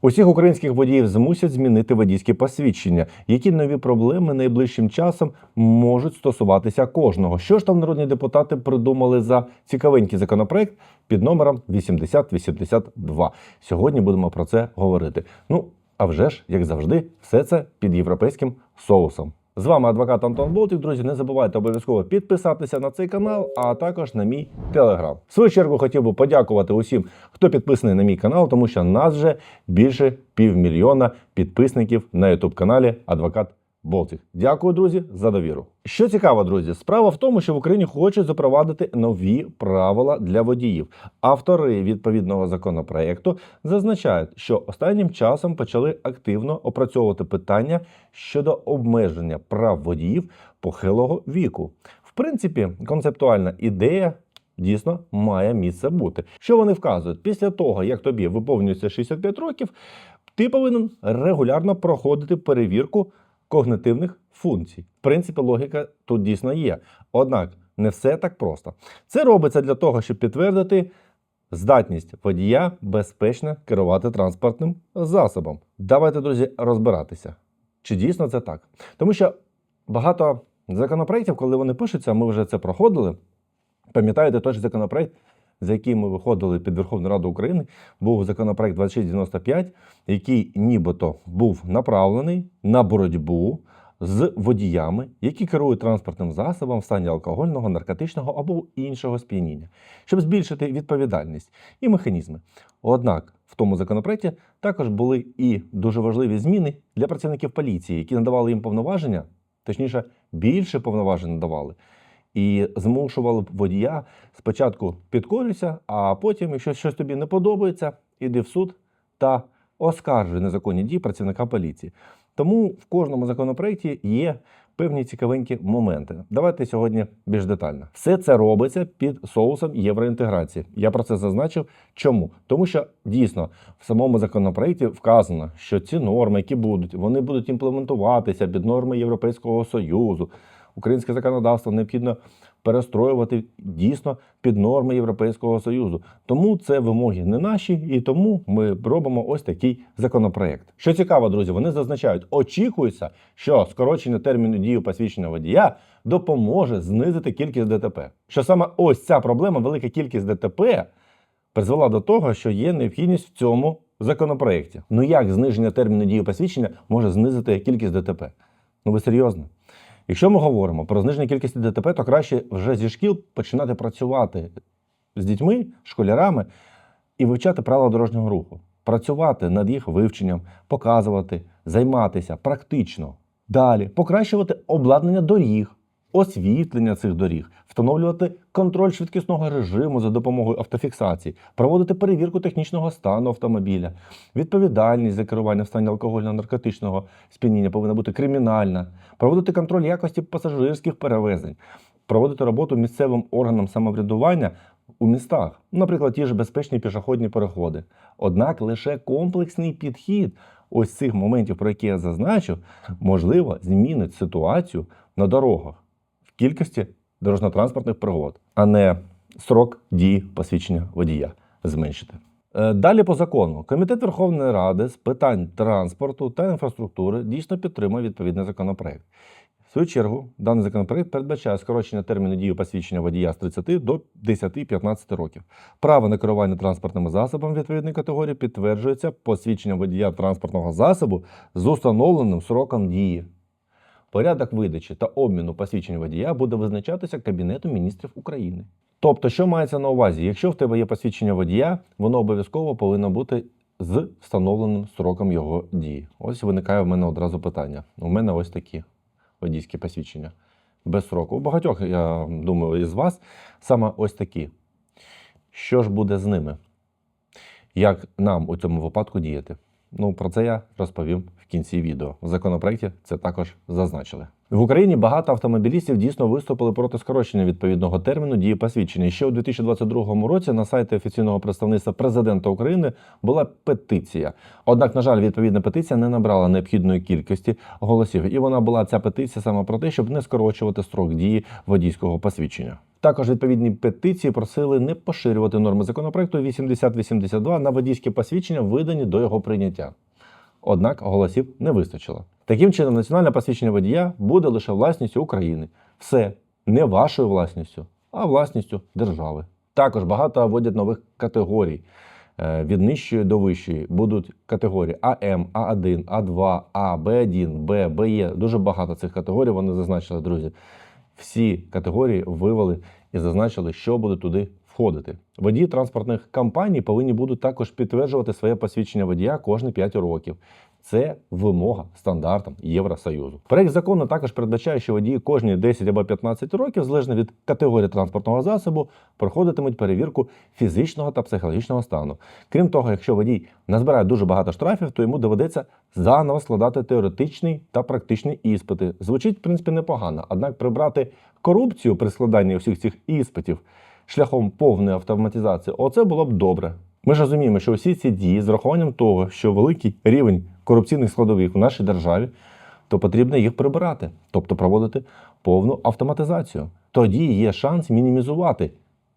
Усіх українських водіїв змусять змінити водійські посвідчення. Які нові проблеми найближчим часом можуть стосуватися кожного? Що ж там народні депутати придумали за цікавенький законопроект під номером 8082? Сьогодні будемо про це говорити. Ну а вже ж, як завжди, все це під європейським соусом. З вами адвокат Антон Болтів. Друзі, не забувайте обов'язково підписатися на цей канал, а також на мій телеграм. В свою чергу хотів би подякувати усім, хто підписаний на мій канал, тому що нас вже більше півмільйона підписників на ютуб каналі Адвокат Болтик. Дякую, друзі, за довіру. Що цікаво, друзі, справа в тому, що в Україні хочуть запровадити нові правила для водіїв. Автори відповідного законопроекту зазначають, що останнім часом почали активно опрацьовувати питання щодо обмеження прав водіїв похилого віку. В принципі, концептуальна ідея. Дійсно має місце бути. Що вони вказують? Після того, як тобі виповнюється 65 років, ти повинен регулярно проходити перевірку когнитивних функцій. В принципі, логіка тут дійсно є. Однак не все так просто. Це робиться для того, щоб підтвердити здатність водія безпечно керувати транспортним засобом. Давайте, друзі, розбиратися, чи дійсно це так. Тому що багато законопроєктів, коли вони пишуться, ми вже це проходили. Пам'ятаєте той ж законопроект, за який ми виходили під Верховну Раду України, був законопроект 2695, який нібито був направлений на боротьбу з водіями, які керують транспортним засобом в стані алкогольного, наркотичного або іншого сп'яніння, щоб збільшити відповідальність і механізми. Однак в тому законопроекті також були і дуже важливі зміни для працівників поліції, які надавали їм повноваження, точніше, більше повноважень надавали. І змушували б водія спочатку підкорюйся, а потім, якщо щось тобі не подобається, іди в суд та оскаржуй незаконні дії працівника поліції. Тому в кожному законопроекті є певні цікавенькі моменти. Давайте сьогодні більш детально. Все це робиться під соусом євроінтеграції. Я про це зазначив. Чому? Тому що дійсно в самому законопроекті вказано, що ці норми, які будуть, вони будуть імплементуватися під норми Європейського союзу. Українське законодавство необхідно перестроювати дійсно під норми Європейського союзу. Тому це вимоги не наші, і тому ми робимо ось такий законопроект. Що цікаво, друзі, вони зазначають, очікується, що скорочення терміну дії посвідчення водія допоможе знизити кількість ДТП. Що саме ось ця проблема, велика кількість ДТП, призвела до того, що є необхідність в цьому законопроекті. Ну як зниження терміну дії посвідчення може знизити кількість ДТП? Ну ви серйозно? Якщо ми говоримо про зниження кількості ДТП, то краще вже зі шкіл починати працювати з дітьми, школярами і вивчати правила дорожнього руху, працювати над їх вивченням, показувати, займатися практично. Далі. Покращувати обладнання доріг, освітлення цих доріг, встановлювати контроль швидкісного режиму за допомогою автофіксації, проводити перевірку технічного стану автомобіля. Відповідальність за керування в стані алкогольного наркотичного сп'яніння повинна бути кримінальна, проводити контроль якості пасажирських перевезень, проводити роботу місцевим органам самоврядування у містах, наприклад, ті ж безпечні пішохідні переходи. Однак лише комплексний підхід ось цих моментів, про які я зазначив, можливо, змінить ситуацію на дорогах кількості дорожньо-транспортних пригод, а не срок дії посвідчення водія зменшити. Е, Далі по закону. Комітет Верховної Ради з питань транспорту та інфраструктури дійсно підтримує відповідний законопроект. В свою чергу, даний законопроект передбачає скорочення терміну дії посвідчення водія з 30 до 10-15 років. Право на керування транспортним засобом відповідної категорії підтверджується посвідченням водія транспортного засобу з установленим сроком дії. Порядок видачі та обміну посвідчень водія буде визначатися Кабінетом міністрів України. Тобто, що мається на увазі? Якщо в тебе є посвідчення водія, воно обов'язково повинно бути з встановленим сроком його дії. Ось виникає в мене одразу питання. У мене ось такі водійські посвідчення без сроку. У багатьох, я думаю, із вас саме ось такі. Що ж буде з ними? Як нам у цьому випадку діяти? Ну, про це я розповім в кінці відео. В законопроекті це також зазначили. В Україні багато автомобілістів дійсно виступили проти скорочення відповідного терміну дії посвідчення. Ще у 2022 році на сайті офіційного представництва президента України була петиція. Однак, на жаль, відповідна петиція не набрала необхідної кількості голосів, і вона була ця петиція саме про те, щоб не скорочувати строк дії водійського посвідчення. Також відповідні петиції просили не поширювати норми законопроекту 8082 на водійські посвідчення, видані до його прийняття. Однак голосів не вистачило. Таким чином, національне посвідчення водія буде лише власністю України. Все не вашою власністю, а власністю держави. Також багато вводять нових категорій. Е, Від нижчої до вищої будуть категорії АМ, А1, А2, А, Б1, Б, БЕ. Дуже багато цих категорій вони зазначили, друзі. Всі категорії вивели і зазначили, що буде туди входити. Водії транспортних компаній повинні будуть також підтверджувати своє посвідчення водія кожні 5 років. Це вимога стандартам Євросоюзу. Проект закону також передбачає, що водії кожні 10 або 15 років, залежно від категорії транспортного засобу, проходитимуть перевірку фізичного та психологічного стану. Крім того, якщо водій назбирає дуже багато штрафів, то йому доведеться заново складати теоретичний та практичні іспити. Звучить, в принципі, непогано. Однак прибрати корупцію при складанні усіх цих іспитів шляхом повної автоматизації, оце було б добре. Ми ж розуміємо, що усі ці дії з врахуванням того, що великий рівень корупційних складових у нашій державі, то потрібно їх прибирати, тобто проводити повну автоматизацію. Тоді є шанс мінімізувати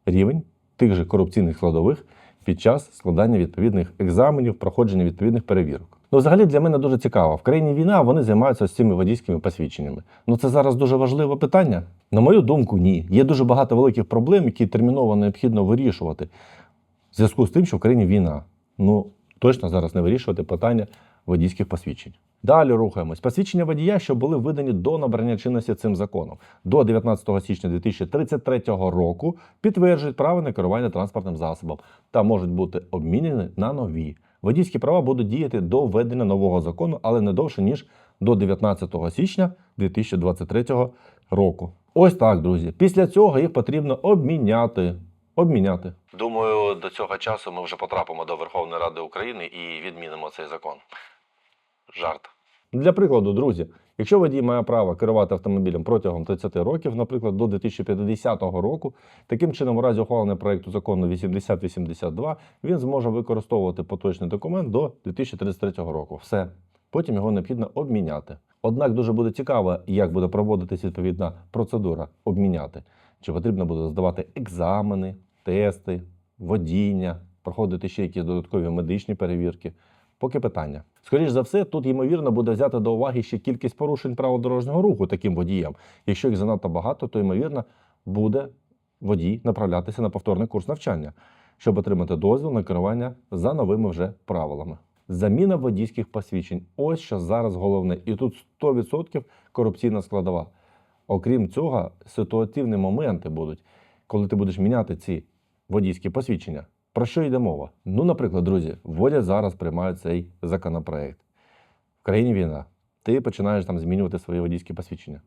рівень тих же корупційних складових під час складання відповідних екзаменів, проходження відповідних перевірок. Ну, взагалі для мене дуже цікаво. В країні війна вони займаються з цими водійськими посвідченнями. Ну це зараз дуже важливе питання. На мою думку, ні. Є дуже багато великих проблем, які терміново необхідно вирішувати в зв'язку з тим, що в країні війна. Ну точно зараз не вирішувати питання водійських посвідчень. Далі рухаємось. Посвідчення водія, що були видані до набрання чинності цим законом до 19 січня 2033 року, підтверджують право на керування транспортним засобом та можуть бути обмінені на нові. Водійські права будуть діяти до введення нового закону, але не довше ніж до 19 січня 2023 року. Ось так, друзі. Після цього їх потрібно обміняти. Обміняти. Думаю, до цього часу ми вже потрапимо до Верховної Ради України і відмінимо цей закон. Жарт. Для прикладу, друзі, якщо водій має право керувати автомобілем протягом 30 років, наприклад, до 2050 року, таким чином, у разі ухвалення проекту закону 8082, він зможе використовувати поточний документ до 2033 року. Все. Потім його необхідно обміняти. Однак дуже буде цікаво, як буде проводитись відповідна процедура обміняти. Чи потрібно буде здавати екзамени, тести, водіння, проходити ще якісь додаткові медичні перевірки. Поки питання. Скоріше за все, тут ймовірно буде взяти до уваги ще кількість порушень правил дорожнього руху таким водіям. Якщо їх занадто багато, то ймовірно буде водій направлятися на повторний курс навчання, щоб отримати дозвіл на керування за новими вже правилами. Заміна водійських посвідчень. Ось що зараз головне. І тут 100% корупційна складова. Окрім цього, ситуативні моменти будуть, коли ти будеш міняти ці водійські посвідчення. Про що йде мова? Ну, наприклад, друзі, вводять зараз приймають цей законопроект. В країні війна. Ти починаєш там змінювати свої водійські посвідчення.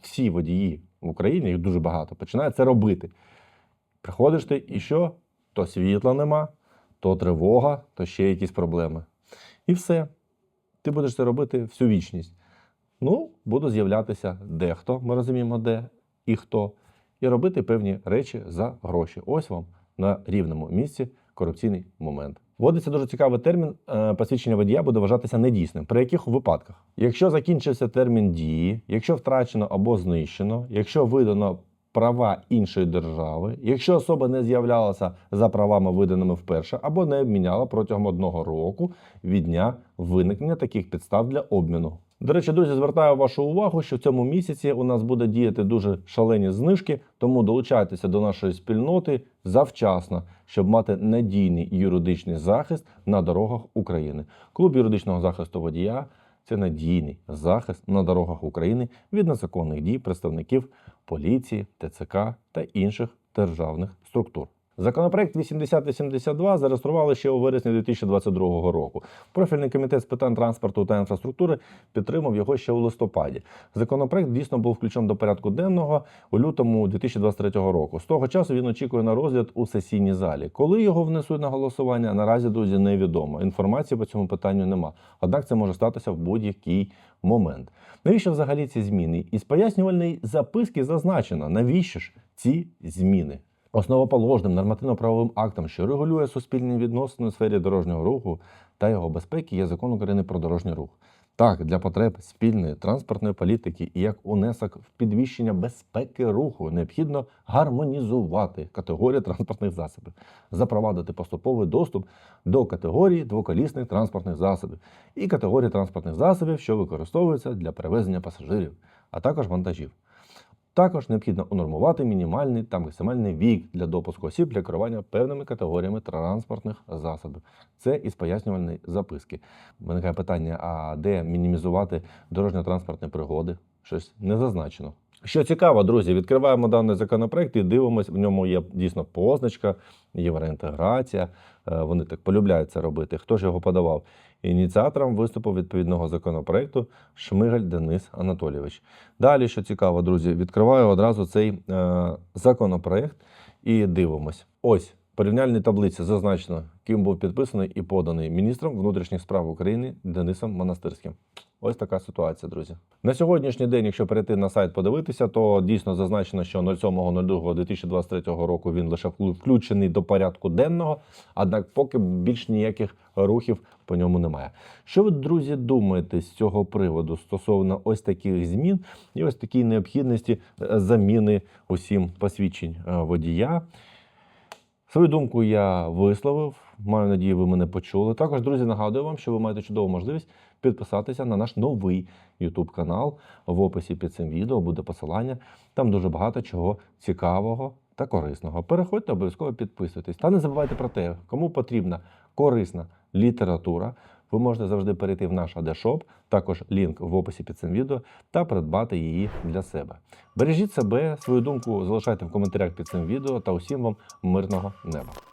Всі водії в Україні, їх дуже багато, починають це робити. Приходиш ти і що? То світла нема, то тривога, то ще якісь проблеми. І все. Ти будеш це робити всю вічність. Ну, буде з'являтися дехто, ми розуміємо, де і хто, і робити певні речі за гроші. Ось вам на рівному місці корупційний момент. Вводиться дуже цікавий термін. е, Посвідчення водія буде вважатися недійсним. При яких випадках? Якщо закінчився термін дії, якщо втрачено або знищено, якщо видано права іншої держави, якщо особа не з'являлася за правами, виданими вперше, або не обміняла протягом одного року від дня виникнення таких підстав для обміну. До речі, друзі, звертаю вашу увагу, що в цьому місяці у нас буде діяти дуже шалені знижки, тому долучайтеся до нашої спільноти завчасно, щоб мати надійний юридичний захист на дорогах України. Клуб юридичного захисту водія це надійний захист на дорогах України від незаконних дій представників поліції, ТЦК та інших державних структур. Законопроект 8082 зареєстрували ще у вересні 2022 року. Профільний комітет з питань транспорту та інфраструктури підтримав його ще у листопаді. Законопроект дійсно був включений до порядку денного у лютому 2023 року. З того часу він очікує на розгляд у сесійній залі. Коли його внесуть на голосування, наразі друзі невідомо. Інформації по цьому питанню нема. Однак це може статися в будь-який момент. Навіщо взагалі ці зміни? Із пояснювальної записки зазначено, навіщо ж ці зміни? Основоположним нормативно-правовим актом, що регулює суспільні відносини у сфері дорожнього руху та його безпеки, є закон України про дорожній рух. Так, для потреб спільної транспортної політики і як унесок в підвищення безпеки руху необхідно гармонізувати категорії транспортних засобів, запровадити поступовий доступ до категорії двоколісних транспортних засобів і категорії транспортних засобів, що використовуються для перевезення пасажирів, а також вантажів. Також необхідно унормувати мінімальний та максимальний вік для допуску осіб для керування певними категоріями транспортних засобів. Це із пояснювальної записки. Виникає питання: а де мінімізувати дорожньо-транспортні пригоди? Щось не зазначено. Що цікаво, друзі, відкриваємо даний законопроект і дивимося, в ньому є дійсно позначка, євроінтеграція. Е, Вони так полюбляють це робити. Хто ж його подавав? Ініціатором виступу відповідного законопроекту Шмигаль Денис Анатолійович. Далі, що цікаво, друзі, відкриваю одразу цей е, законопроект і дивимось. Ось порівняльні таблиці зазначено, ким був підписаний і поданий міністром внутрішніх справ України Денисом Монастирським. Ось така ситуація, друзі. На сьогоднішній день, якщо перейти на сайт подивитися, то дійсно зазначено, що 07.02.2023 року він лише включений до порядку денного, однак поки більш ніяких рухів по ньому немає. Що ви, друзі, думаєте з цього приводу стосовно ось таких змін і ось такій необхідності е, заміни усім посвідчень е, водія? Свою думку я висловив. Маю надію, ви мене почули. Також, друзі, нагадую вам, що ви маєте чудову можливість підписатися на наш новий YouTube канал. В описі під цим відео буде посилання. Там дуже багато чого цікавого та корисного. Переходьте, обов'язково підписуйтесь. Та не забувайте про те, кому потрібна корисна література. Ви можете завжди перейти в наш AD-шоп, також лінк в описі під цим відео, та придбати її для себе. Бережіть себе, свою думку залишайте в коментарях під цим відео та усім вам мирного неба.